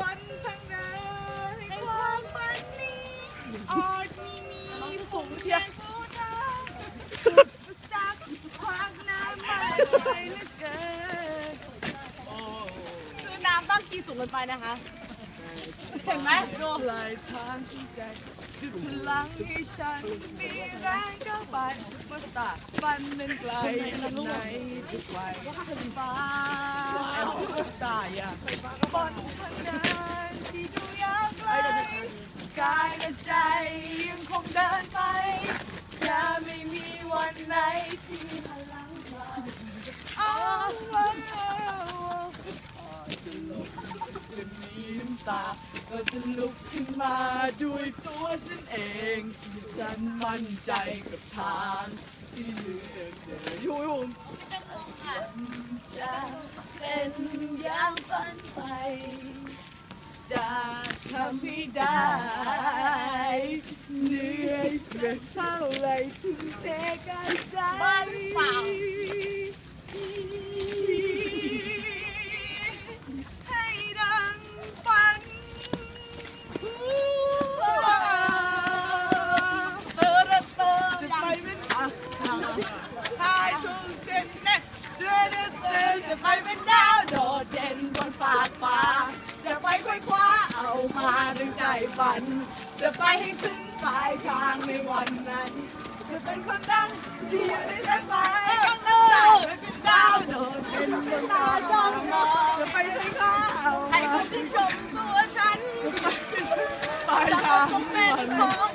วันทางเดในความฝันนี้ออดมีมีสูงเชียงกูทางสักควักน้ำมาเลยเลือเกินคือน้ำต้องขีดสูงเกินไปนะคะเห็นไหมดูปลายทางที่ใจจุดพลังให้ฉันมีแรงก็ไปมาตาบันนั้นไกลในทุกวัยฟ้า ตาร์อย่าบนทางเดินที่ดูยาวไกลกายและใจยังคงเดินไป จะไม่มีวันไหนที่หันหลังกลับอ้โอ้โอ้จะลบจะมีน้ำตา ก็จะลุกขึ้นมาด้วยตัวฉันเอง ฉันมั่นใจกับทางที่เลือกเดิน ฝันไป จะทำให้ได้ เหนื่อยเสียเท่าไรถึงเทกายใจบ้าหรือเปล่า ให้ดังฝันเตอร์เตอร์จะไปเป็นอะทายถูกเส้นแน่เดือดเดือดจะไปเป็นดาว ฝัน จะไปให้ถึงปลายทางในวันนั้น จะเป็นคนดังที่อยู่ในสายฟ้าจะเป็นดาวโดดเด่นบนฟ้ากฟ้าจะไปให้ข้าเอาให้คนชื่นชมตัวฉันปลายจะทางต้องเป็นของ